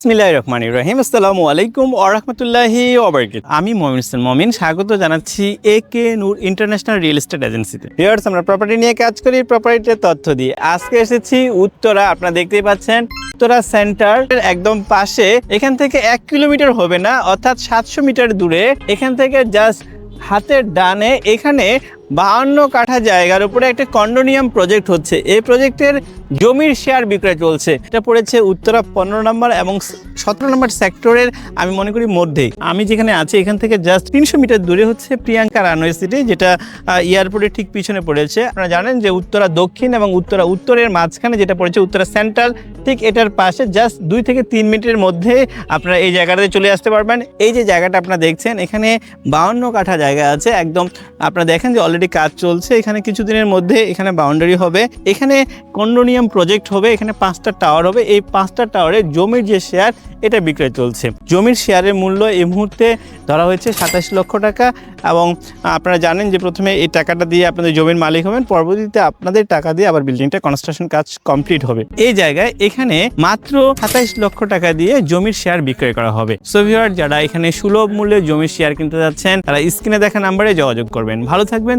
বিসমিল্লাহির রহমানির রহিম। আসসালামু আলাইকুম ওয়া রাহমাতুল্লাহি ওয়া বারাকাতুহু। আমি মমিন মমিন, স্বাগত জানাচ্ছি A K Noor international real estate এজেন্সিতে ভিউয়ার্স আমরা প্রপার্টি নিয়ে কাজ করি প্রপার্টির তথ্য দিয়ে আজকে এসেছি উত্তরা, আপনারা দেখতেই পাচ্ছেন, উত্তরা সেন্টার একদম পাশে। এখান থেকে এক কিলোমিটার হবে না, অর্থাৎ সাতশো মিটার দূরে। এখান থেকে জাস্ট হাতের ডানে, এখানে বাহান্ন কাঠা জায়গার উপরে একটা কন্ডোনিয়াম প্রজেক্ট হচ্ছে। এই প্রজেক্টের জমির শেয়ার বিক্রয় চলছে। এটা পড়েছে উত্তরা পনেরো নম্বর এবং সতেরো নম্বর সেক্টরের আমি মনে করি, মধ্যেই। আমি যেখানে আছি, এখান থেকে জাস্ট তিনশো মিটার দূরে হচ্ছে প্রিয়াঙ্কা রানওয়ে সিটি যেটা এয়ারপোর্টের ঠিক পিছনে পড়েছে। আপনারা জানেন যে উত্তরা দক্ষিণ এবং উত্তরা উত্তরের মাঝখানে যেটা পড়েছে উত্তরা সেন্ট্রাল ঠিক এটার পাশে জাস্ট দুই থেকে তিন মিনিটের মধ্যে আপনারা এই জায়গাটাতে চলে আসতে পারবেন। এই যে জায়গাটা আপনারা দেখছেন, এখানে বাউন্ন কাঠা জায়গা আছে। একদম, আপনারা দেখেন যে অলরেডি কাজ চলছে, এখানে কিছুদিনের মধ্যে এখানে বাউন্ডারি হবে। এখানে কন্ডোনিয়াম প্রজেক্ট হবে, এখানে পাঁচটা টাওয়ার হবে। এই পাঁচটা টাওয়ারে জমির যে শেয়ার এটা বিক্রয় চলছে। জমির শেয়ারের মূল্য এই মুহূর্তে ধরা হয়েছে সাতাশ লক্ষ টাকা এবং আপনারা জানেন যে প্রথমে এই টাকাটা দিয়ে আপনাদের জমির মালিক হবেন, পরবর্তীতে আপনাদের টাকা দিয়ে আবার বিল্ডিংটা কনস্ট্রাকশন কাজ কমপ্লিট হবে। এই জায়গায় এখানে মাত্র সাতাইশ লক্ষ টাকা দিয়ে জমির শেয়ার বিক্রয় করা হবে। সোভিয়ার যারা এখানে সুলভ মূল্যে জমির শেয়ার কিনতে যাচ্ছেন, তারা স্ক্রিনে দেখা নাম্বারে যোগাযোগ করবেন। ভালো থাকবেন